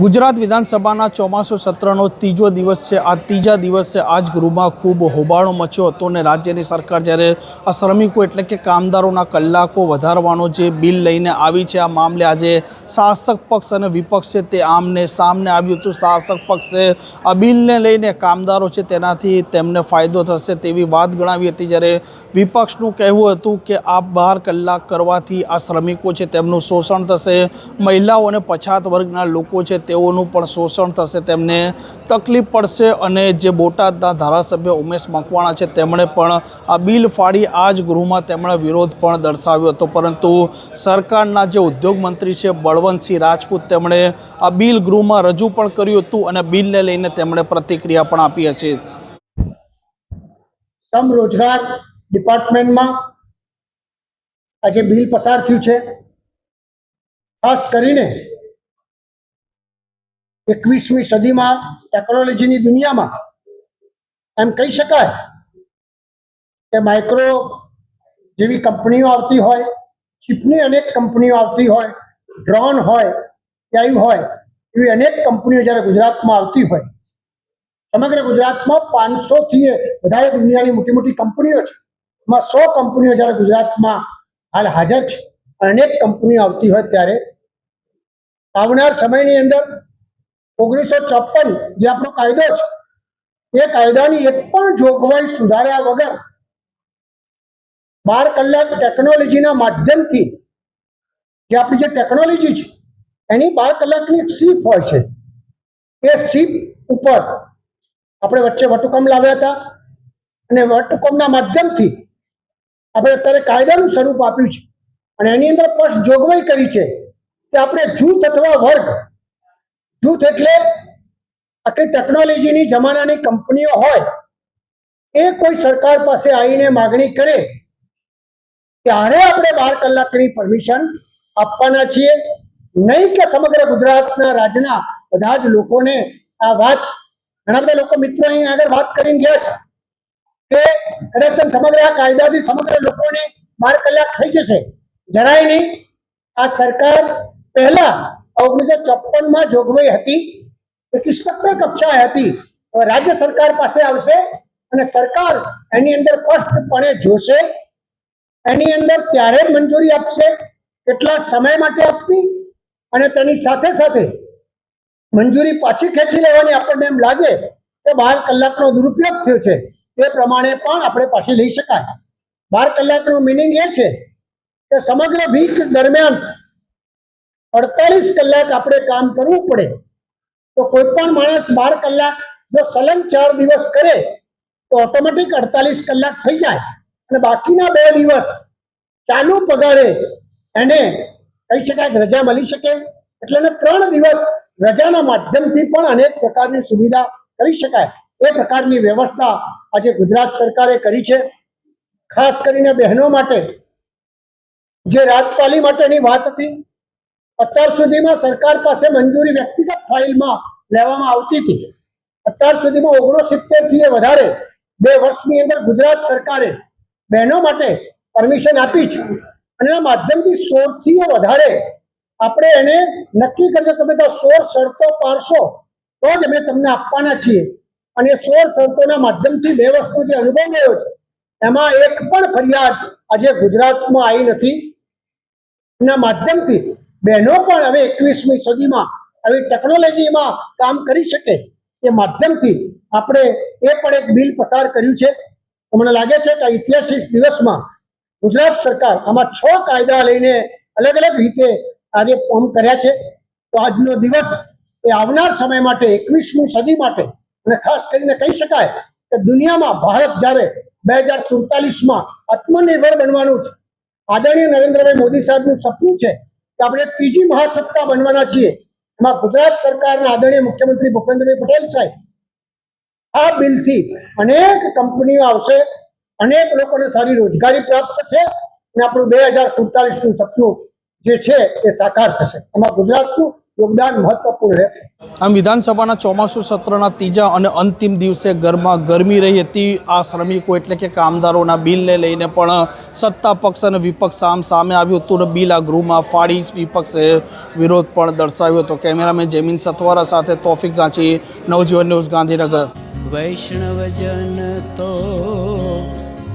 ગુજરાત વિધાનસભાના ચોમાસુ સત્રનો ત્રીજો દિવસ છે. આ ત્રીજા દિવસે આજ ગૃહમાં ખૂબ હોબાળો મચ્યો હતો અને રાજ્યની સરકાર જ્યારે આ શ્રમિકો એટલે કે કામદારોના કલાકો વધારવાનો જે બિલ લઈને આવી છે, આ મામલે આજે શાસક પક્ષ અને વિપક્ષ તે આમને સામને આવ્યું હતું. શાસક પક્ષે આ બિલને લઈને કામદારો છે તેનાથી તેમને ફાયદો થશે તેવી વાત ગણાવી હતી. જ્યારે વિપક્ષનું કહેવું હતું કે આ બાર કલાક કરવાથી આ શ્રમિકો છે તેમનું શોષણ થશે. મહિલાઓ અને પછાત વર્ગના લોકો છે તેઓનું પણ શોષણ થશે, તેમને તકલીફ પડશે અને જે બોટાદના ધારાસભ્ય ઉમેશ મકવાણા છે, તેમણે પણ આ બિલ ફાડી આ જ ગૃહમાં તેમણે વિરોધ પણ દર્શાવ્યો હતો. પરંતુ સરકારના જે ઉદ્યોગ મંત્રી છે, બળવંતસિંહ રાજપૂત તેમણે આ બિલ ગૃહમાં રજૂ પણ કર્યું હતું અને બિલને લઈને તેમણે પ્રતિક્રિયા પણ આપી હતી. શ્રમ રોજગાર ડિપાર્ટમેન્ટમાં આજે બિલ પસાર થયું છે. ખાસ કરીને એકવીસમી સદીમાં ટેકનોલોજીની દુનિયામાં એમ કહી શકાય કે માઇક્રો જેવી કંપનીઓ આવતી હોય, ચીપની અનેક કંપનીઓ આવતી હોય ડ્રોન હોય ક્યાંય હોય, એવી અનેક કંપનીઓ જ્યારે ગુજરાતમાં આવતી હોય, સમગ્ર ગુજરાતમાં પાંચસો થી વધારે દુનિયાની મોટી મોટી કંપનીઓ છે. એમાં સો કંપનીઓ જ્યારે ગુજરાતમાં હાલ હાજર છે. અનેક કંપનીઓ આવતી હોય ત્યારે આવનાર સમયની અંદર ઓગણીસો ચોપન જે આપણો કાયદો છે, એ કાયદાની એક પણ જોગવાઈ સુધાર્યા વગર બાર કલાક ટેકનોલોજીના માધ્યમથી જે આપણી જે ટેકનોલોજી છે, એની બાર કલાકની એક સીપ હોય છે. એ સીપ ઉપર આપણે વચ્ચે વટુકમ લાવ્યા હતા અને વટુકમના માધ્યમથી આપણે અત્યારે કાયદાનું સ્વરૂપ આપ્યું છે. અને એની અંદર સ્પષ્ટ જોગવાઈ કરી છે કે આપણે જૂથ અથવા વર્ગ જૂથ એટલે આખી ટેકનોલોજીની જમાનાની કંપનીઓ હોય, એ કોઈ સરકાર પાસે આવીને માગણી કરે, ત્યારે આપણે બાર કલાકની પરમિશન આપવાના છીએ. નહીં કે સમગ્ર ગુજરાતના રાજ્યના બધા જ લોકોને આ વાત, ઘણા બધા લોકો મિત્રો અહીં આગળ વાત કરીને ગયા છે કે ખરેખર સમગ્ર આ કાયદાથી સમગ્ર લોકોને બાર કલાક થઈ જશે. જરાય નહીં, આ સરકાર પહેલા ઓગણીસો ચોપનમાં જોગવાઈ હતી. કિસ્મતની કક્ષાએ હતી. રાજ્ય સરકાર પાસે આવશે અને સરકાર એની અંદર સ્પષ્ટપણે જોશે. એની અંદર ત્યારે મંજૂરી આપશે, કેટલા સમય માટે આપવી, અને તેની સાથે સાથે મંજૂરી પાછી ખેંચી લેવાની આપણને એમ લાગે કે બાર કલાકનો દુરુપયોગ થયો છે. એ પ્રમાણે પણ આપણે પાછી લઈ શકાય. બાર કલાકનો મિનિંગ એ છે કે સમગ્ર વીક દરમિયાન અડતાલીસ કલાક આપણે કામ કરવું પડે. તો કોઈ પણ માણસ બાર કલાક જો સલંગ ચાર દિવસ કરે, તો ઓટોમેટિક અડતાલીસ કલાક થઈ જાય. અને બાકીના બે દિવસ ચાલુ પગારે એને કહી શકાય કે રજા મળી શકે. એટલે એને ત્રણ દિવસ રજાના માધ્યમથી પણ અનેક પ્રકારની સુવિધા કરી શકાય. એ પ્રકારની વ્યવસ્થા આજે ગુજરાત સરકારે કરી છે. ખાસ કરીને બહેનો માટે. જે રાજપાલી માટેની વાત હતી અત્યાર સુધીમાં સરકાર પાસે મંજૂરી વ્યક્તિગત ફાઇલમાં લેવામાં આવતી હતી. અત્યાર સુધીમાં ઓગણસિત્તેરથી વધારે બે વર્ષની અંદર ગુજરાત સરકારે બહેનો માટે પરમિશન આપી છે. અને એના માધ્યમથી સોળથી વધારે આપણે એને નક્કી કરજો, તમે તો સોળ શરતો પાડશો, તો જ અમે તમને આપવાના છીએ. અને સોળ શરતોના માધ્યમથી બે વર્ષનો જે અનુભવ રહ્યો છે, એમાં એક પણ ફરિયાદ આજે ગુજરાતમાં આવી નથી. એના માધ્યમથી બહેનો પણ હવે એકવીસમી સદીમાં આવી ટેકનોલોજીમાં કામ કરી શકે એ માધ્યમથી આપણે એ પણ એક બિલ પસાર કર્યું છે. મને લાગે છે કે ઐતિહાસિક દિવસમાં ગુજરાત સરકાર આમાં છ કાયદા લઈને અલગ અલગ રીતે આજે ફોર્મ કર્યા છે. તો આજનો દિવસ એ આવનાર સમય માટે એકવીસમી સદી માટે અને ખાસ કરીને કહી શકાય કે દુનિયામાં ભારત જ્યારે બે હજાર સુડતાલીસમાં આત્મનિર્ભર બનવાનું છે આદરણીય નરેન્દ્રભાઈ મોદી સાહેબનું સપનું છે કે આપણે ત્રીજી મહાસત્તા બનવાના છીએ. એમાં ગુજરાત સરકારના આદરણીય મુખ્યમંત્રી ભૂપેન્દ્રભાઈ પટેલ સાહેબ આ બિલથી અનેક કંપનીઓ આવશે, અનેક લોકોને સારી રોજગારી પ્રાપ્ત થશે અને આપણું બે હજાર સુડતાલીસનું સપનું જે છે એ સાકાર થશે. એમાં ગુજરાતનું યોગદાન મહત્વપૂર્ણ રહેશે. આમ વિધાનસભાના ચોમાસુ સત્રના ત્રીજા અને અંતિમ દિવસે ઘરમાં ગરમી રહી હતી. આ શ્રમિકો એટલે કે કામદારોના બિલને લઈને પણ સત્તા પક્ષ અને વિપક્ષ સામ સામે આવ્યું હતું અને બિલ આ ગૃહમાં ફાડી વિપક્ષે વિરોધ પણ દર્શાવ્યો હતો. કેમેરામેન જેમિન સથવારા સાથે તોફિક ગાંચી નવજીવન ન્યૂઝ ગાંધીનગર. વૈષ્ણવજન તો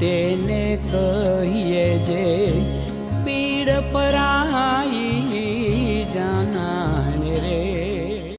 તેને